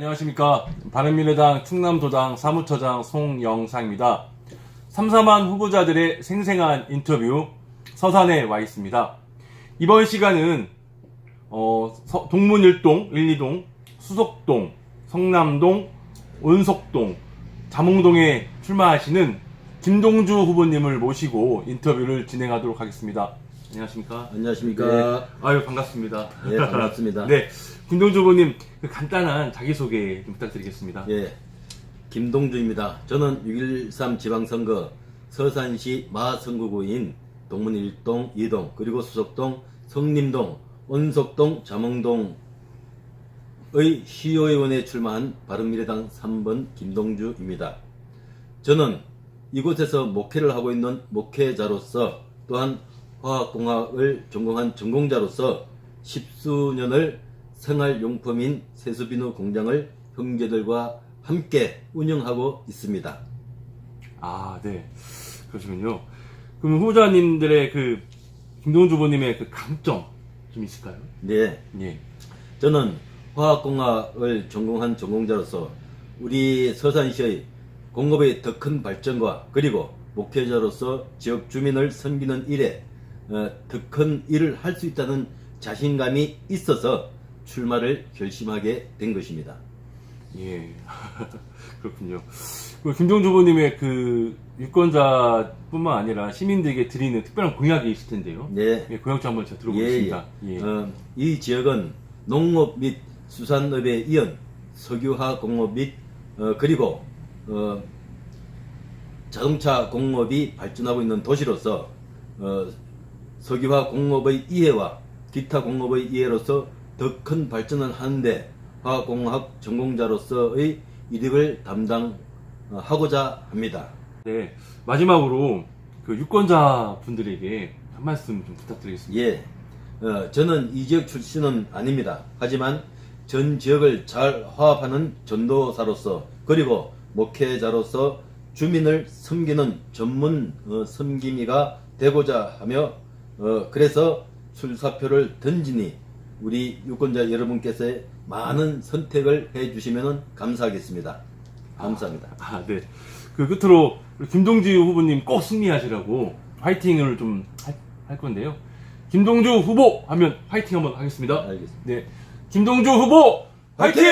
안녕하십니까. 바른미래당 충남도당 사무처장 송영상입니다. 삼삼한 후보자들의 생생한 인터뷰 서산에 와 있습니다. 이번 시간은 어, 서- 동문 1동, 1, 2동, 수석동, 성남동, 온석동, 자몽동에 출마하시는 김동주 후보님을 모시고 인터뷰를 진행하도록 하겠습니다. 안녕하십니까? 안녕하십니까. 네. 아유 반갑습니다. 예, 반갑습니다. 네, 김동주 후보님 그 간단한 자기소개 좀 부탁드리겠습니다. 예, 김동주입니다. 저는 6.13 지방선거 서산시 마선구구인 동문 1동, 2동, 그리고 수석동, 성림동, 온석동, 자몽동의 시의원에 출마한 바른미래당 3번 김동주입니다. 저는 이곳에서 목회를 하고 있는 목회자로서 또한 화학공학을 전공한 전공자로서 십수년을 생활용품인 세수비누 공장을 형제들과 함께 운영하고 있습니다. 아, 네, 그러시군요. 그럼 후보자님들의 그 김동주 후보님의 그 강점 좀 있을까요? 네, 예, 저는 화학공학을 전공한 전공자로서 우리 서산시의 공업의 더 큰 발전과 그리고 목회자로서 지역 주민을 섬기는 일에 어, 더 큰 일을 할 수 있다는 자신감이 있어서 출마를 결심하게 된 것입니다. 예, 그렇군요. 그 김동주 후보님의 그 유권자뿐만 아니라 시민들에게 드리는 특별한 공약이 있을 텐데요. 네. 예, 공약 좀 한번 제가 예, 들어보겠습니다. 예. 예. 어, 이 지역은 농업 및 수산업에 이은 석유화 공업 및 어, 그리고 어, 자동차 공업이 발전하고 있는 도시로서 어, 석유화 공업의 이해와 기타 공업의 이해로서 더 큰 발전을 하는데 화학공학 전공자로서의 이득을 담당하고자 합니다. 네, 마지막으로 그 유권자 분들에게 한 말씀 좀 부탁드리겠습니다. 예, 어, 저는 이 지역 출신은 아닙니다. 하지만 전 지역을 잘 화합하는 전도사로서 그리고 목회자로서 주민을 섬기는 전문 어, 섬김이가 되고자 하며 어, 그래서 출사표를 던지니 우리 유권자 여러분께서 많은 선택을 해 주시면 감사하겠습니다. 감사합니다. 아, 네. 그 끝으로 우리 김동주 후보님 꼭 승리하시라고 화이팅을 좀 할 건데요. 김동주 후보 하면 화이팅 한번 하겠습니다. 알겠습니다. 네. 김동주 후보 화이팅!